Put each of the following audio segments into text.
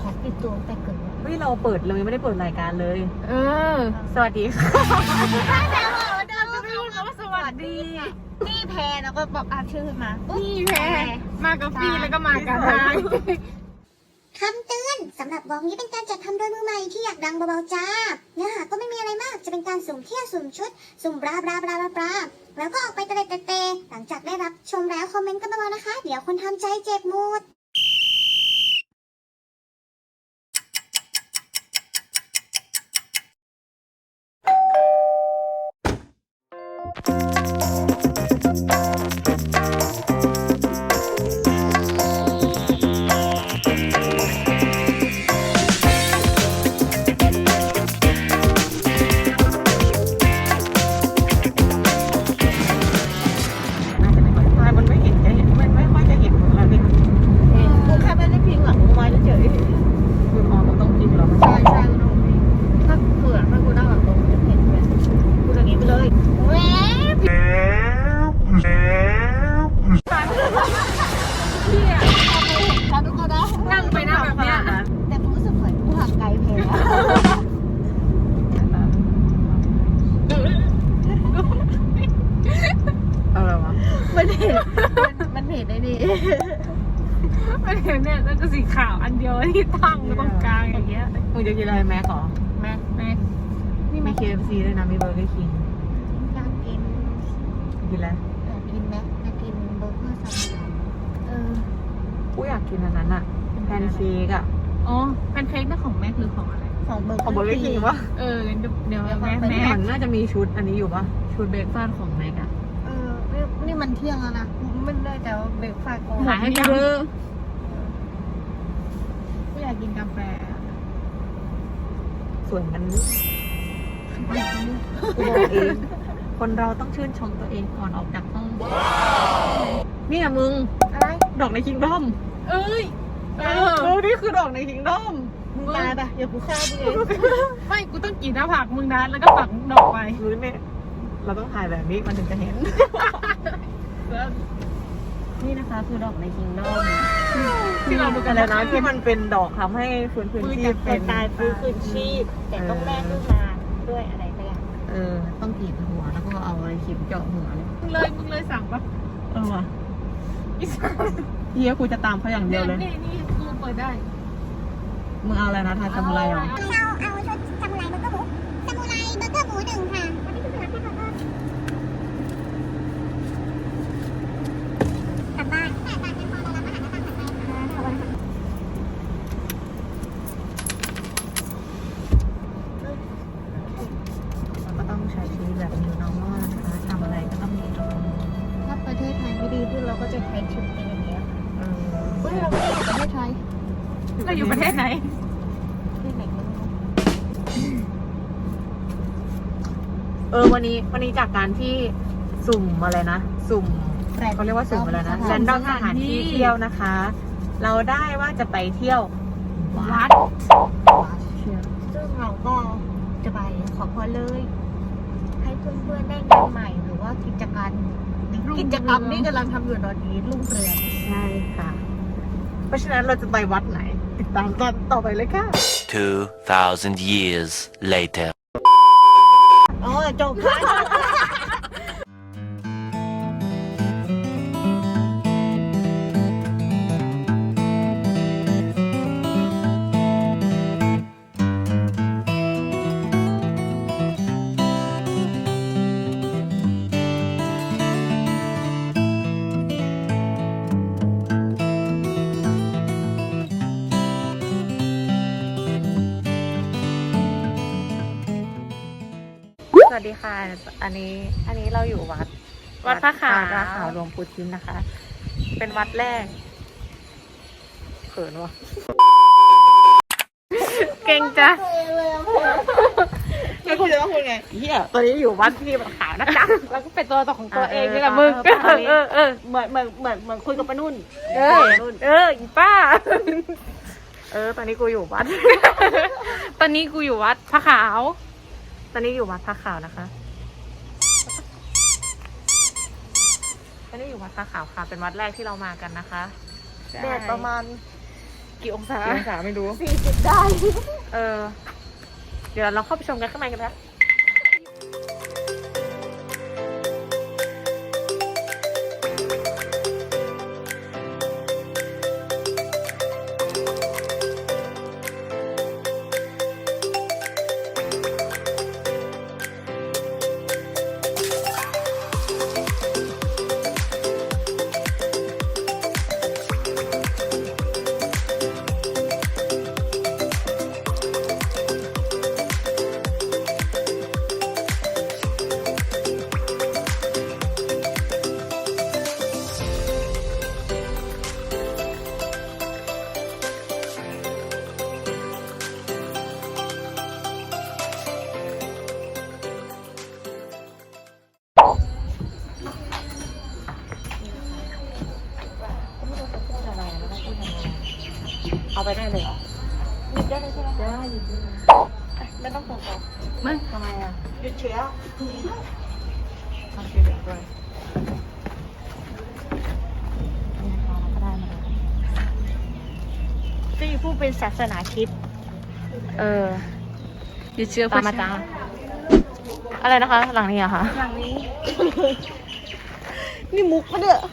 แพ็คติดตัวแต่เกิด เฮ้ยเราเปิดเลยไม่ได้เปิดรายการเลย เออสวัสดีค่ะเดินไม่รู้ว่าสวัสดี นี่แพรแล้วก็บอกอาชื่อมาปุ๊บนี่แพ้มากับฟี่แล้วก็มากับทางคำเตือนสำหรับวงนี้เป็นการจัดทำโดยมือใหม่ที่อยากดังเบาๆจ้า เนื้อหาก็ไม่มีอะไรมาก จะเป็นการสุ่มเที่ยวสุ่มชุด สุ่มบลาบลาบลาบลาบลาแล้วก็ออกไปเตะเตะเตะหลังจากได้รับชมแล้วคอมเมนต์กันมานะคะ เดี๋ยวคนทำใจเจ็บหมด うん。 เดียวที่ตั้งอยู่ตรงกลางอย่างเงี้ยมึงจะกินอะไรแม็กเหรอแม็กแม็กนี่มี KFC ด้วยนะมีเบอร์เกอร์คิงอยากกินกินอะไรอยากกินแม็กอยากกินเบอร์เกอร์ซามูไรเออกูอยากกินอันนั้นอะแพนเค้กอะอ๋อแพนเค้กนั่นของแม็กหรือของอะไรของเบอร์ของเบอร์เกอร์คิงปะเออเดี๋ยวเดี๋ยวแม็กแม็แม็กกน่าจะมีชุดอันนี้อยู่ปะชุดเบรกฟาสต์ของแม็กอะเออนี่นี่มันเที่ยงแล้วนะกูไม่ได้แต่ว่าเบรกฟาสต์กูขายให้กัน กูอยากกินกาแฟ ส่วนนั้นกูบอกเอง คนเราต้องชื่นชมตัวเองก่อนออกจากห้องเนี่ยมึง อะไร ดอกในคิงดอม เอ้ยเอเอออนี่คือดอกในคิงดอม มึงตายปะอย่ากูฆ่ามึงเองไม่กูต้องกรีดหน้าผากมึงนะแล้วก็ฝังดอกไป รู้เนี่ยเราต้องถ่ายแบบนี้มันถึงจะเห็น นี่นะคะคือดอกในคิงดอมที่เราดูกันแล้วนะที่มันเป็นดอกทำให้ฟื้นคืนชีพเป็เป็นนตายฟื้นคืนชีพ แต่ต้องแลกขึ้นมาด้วยอะไรก็อย่างเออ ต้องกรีดหัวแล้วก็เอาอะไรเข็มเจาะหัวเลยมึงเลยมึงเลยสั่งปะเออว่ะอีสัตว์เฮียกูจะตามเขาอย่างเดียวเลยนี่นี่กูเปิดได้มึงเอาอะไรนะทาซามูไรเหรอเราเอาชุดซามูไรเบอร์เกอร์หมูซามูไรเบอร์เกอร์หมูหนึ่งค่ะ เออวันนี้วันนี้จากการที่สุ่มอะไรนะ สุ่มเขาเรียกว่าสุ่มอะไรนะแรนดอมสถานที่เที่ยวนะคะ เราได้ว่าจะไปเที่ยววัดซึ่งเราก็จะไปขอพรเลย ให้เพื่อนๆได้งานใหม่ หรือว่ากิจการกิจกรรมที่กำลังทำอยู่ตอนนี้รุ่งเรืองใช่ค่ะ เพราะฉะนั้นเราจะไปวัดไหน ติดตามตอนต่อไปเลยค่ะ2,000 years later. อ๋อจ สวัสดีค่ะ อันนี้อันนี้เราอยู่วัด วัดพระขาววัดพระขาวหลวงปู่ทิมนะคะ เป็นวัดแรกเขินวะเก่งจ้ะแล้วคุณจะต้องพูดไงเฮียตอนนี้อยู่วัดที่พระขาวนะจ๊ะแล้วก็เป็นตัวต่อของตัวเองเออนี่แหละมึงเออเออเออเออเหมือนเหมือนเหมือนเหมือนคุยกับป้านุ่น เออเอออีป้า เออ ตอนนี้กูอยู่วัด ตอนนี้กูอยู่วัดพระขาว ตอนนี้อยู่วัดพระขาวนะคะ ตอนนี้อยู่วัดพระขาวค่ะ เป็นวัดแรกที่เรามากันนะคะแดดประมาณกี่องศากี่องศาไม่รู้สี่สิบได้ เออ เดี๋ยวเราเข้าไปชมกันข้างในกันนะ ไปได้เลยเหรอหยิบได้เลยใช่ไหมได้หยิบได้ไม่ต้องส่งต่อไม่ทำไมอะหยุดเชื้อทำเด็กด้วยนี่นะคเด้มาแล้วที่ผู้เป็นศาสนาคริด เออหยุดเชื้อตามมาจ้าอะไรนะคะ หลังนี้อะคะ หลังนี้ นี่มุกปะเนี่ยอ๋อ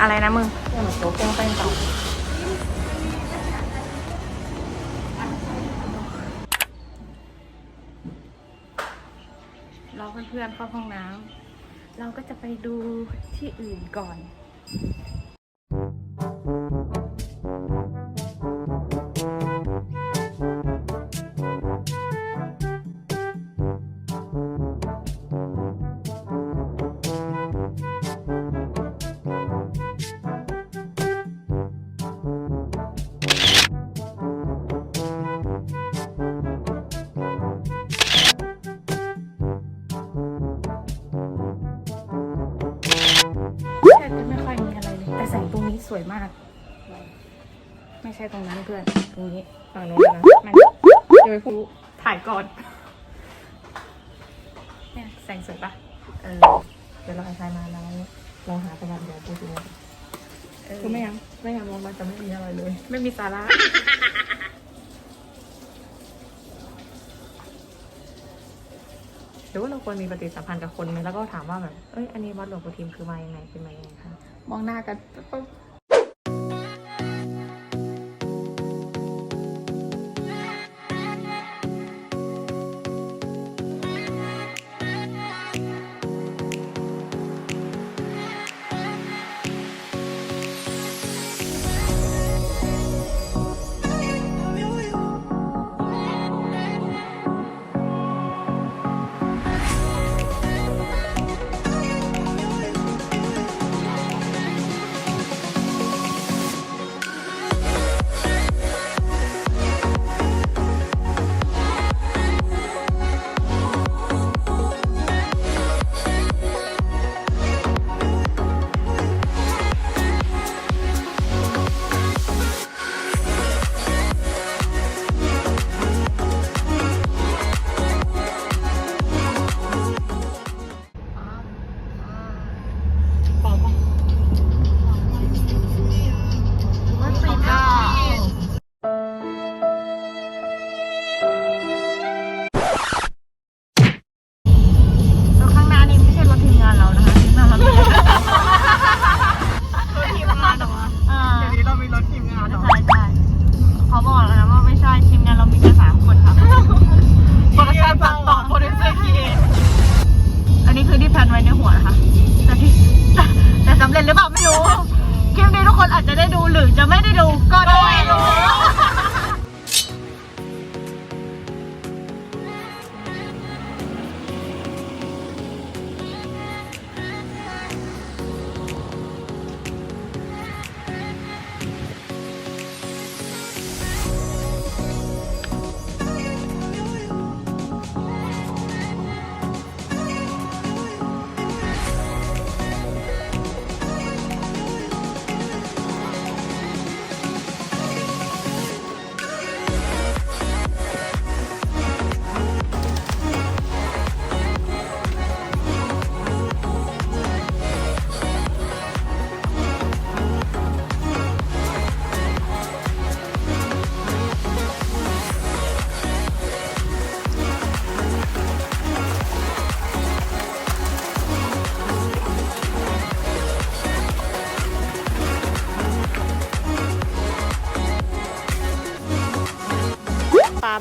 อะไรนะมึงเหมือนโต๊ะเครื่องแป้งเก่าเราเพื่อนๆเข้าห้องน้ำเราก็จะไปดูที่อื่นก่อน สงตรงนี้สวยมาก ไม่ใช่ตรงนั้นเพื่อน ตรงนี้ฝั่งโน้นนะมันเดี๋ยวไปพูดถ่ายก่อน เนี่ยแสงสวยปะเออ เดี๋ยวเราเอาใช้มาแล้วเราหาประวันเดี๋ยวพูดดูเออคือไม่งั้นไม่งั้นมันจะไม่มีอะไรเลย ไม่มีสาระหรือว่าเราควรมีปฏิสัมพันธ์กับคนไหมแล้วก็ถามว่าแบบ เอ้ย อันนี้วัดหลวงปู่ทิมคือมายังไงเป็นมายังไงคะ มองหน้ากันปุ๊บ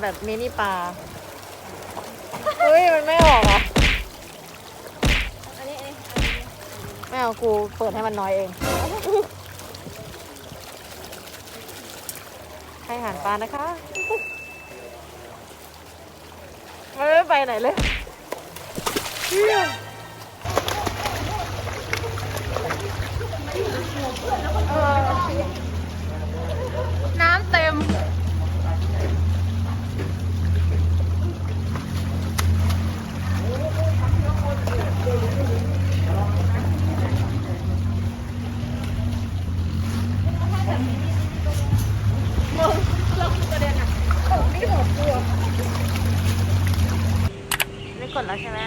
แบบมินิปลาเฮ้ย มันไม่ออกอะอันนี้อันนี้ไม่เอากูเปิดให้มันน้อยเอง ให้อาหารปลานะคะมันไม่ไปไหนเลยเหี้ยเออน้ำเต็ม ไม่กดแล้วใช่ไหม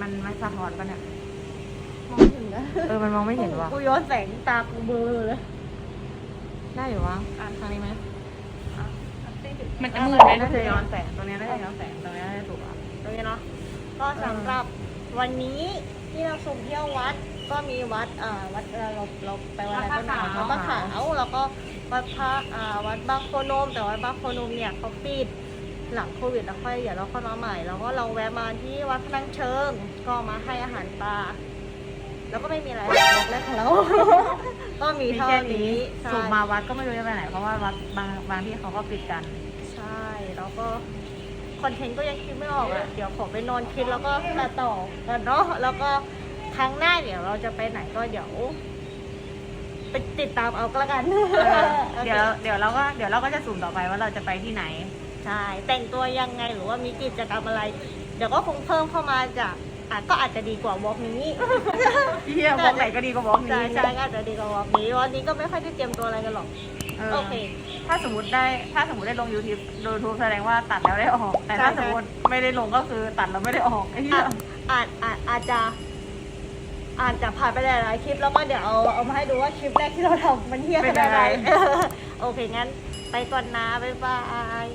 มันไม่ สะท้อนปะเนี่ย มองถึงนะเออ มันมองไม่เห็นว่ะ กูย้อนแสงตากูเบลอเลยได้อยู่วะอ่านทางนี้ไหมมันจะอะมืตดรงไหมนี้น่าจะย้อนแสง ตรงนี้น่าจะย้อนแสง ตรงนี้น่าจะถูกอะตรงนี้เนาะ ก็สำหรับวันนี้ที่เราสุ่มเที่ยววัดก็มีวัดอ่าวัดเอ่อเราเราไปวัดอะไรก็หนาววัวัดดพระพระขาวขาวแล้วก็วัดพระอ่าวัดบางโคนม แต่วัดบางโคนมเนี่ยเขาปิด หลังโควิดแล้วค่อยเดี๋ยวเราค่อยมาใหม่ แล้วก็เราแวะมาที่วัดพนังเชิง ก็มาให้อาหารปลาแล้วก็ไม่มีอะไรบอกแรกของเรา ก็มีมีเท่าแค่นี้นี้ใช่สูงมาวัดก็ไม่รู้จะไปไหนเพราะว่าวัดบางบางที่เขาก็ปิดกัน ใช่แล้วก็คอนเทนต์ก็ยังคิดไม่ออกอะเดี๋ยวขอไปนอนคิดแล้วก็ตัดต่อกันเนาะแล้วก็ครั้งหน้าเดี๋ยวเราจะไปไหนก็เดี๋ยวไปติดตามเอาก็แล้วกัน เดี๋ยวเดี๋ยวเราก็เดี๋ยวเราก็จะสุ่มต่อไปว่าเราจะไปที่ไหน ใช่แต่งตัวยังไงหรือว่ามีกิจกรรมอะไร เดี๋ยวก็คงเพิ่มเข้ามาจากอะก็อาจจะดีกว่าวอล์กนี้เฮียบอกไหนก็ดีกว่าบอกใช่นี้ ใช่ก็อาจจะดีกว่าวอล์กนี้วันนี้ก็ไม่ค่อยได้เตรียมตัวอะไรกันหรอกเออโอเค ถ้าสมมติได้ถ้าสมมติได้ลง YouTube YouTube แสดงว่าตัดแล้วได้ออก แต่ถ้าใช่ สมมติไม่ได้ลงก็คือตัดแล้วไม่ได้ออกไอ้เหี้ยอาจอาจอาจอาจจะอาจจะผ่านไปหลายๆคลิปแล้วก็เดี๋ยวเอาเอามาให้ดูว่าคลิปแรกที่เราทำมันเที่ยขนาดไหนโอเคงั้น ไปก่อนนะ บ๊ายบาย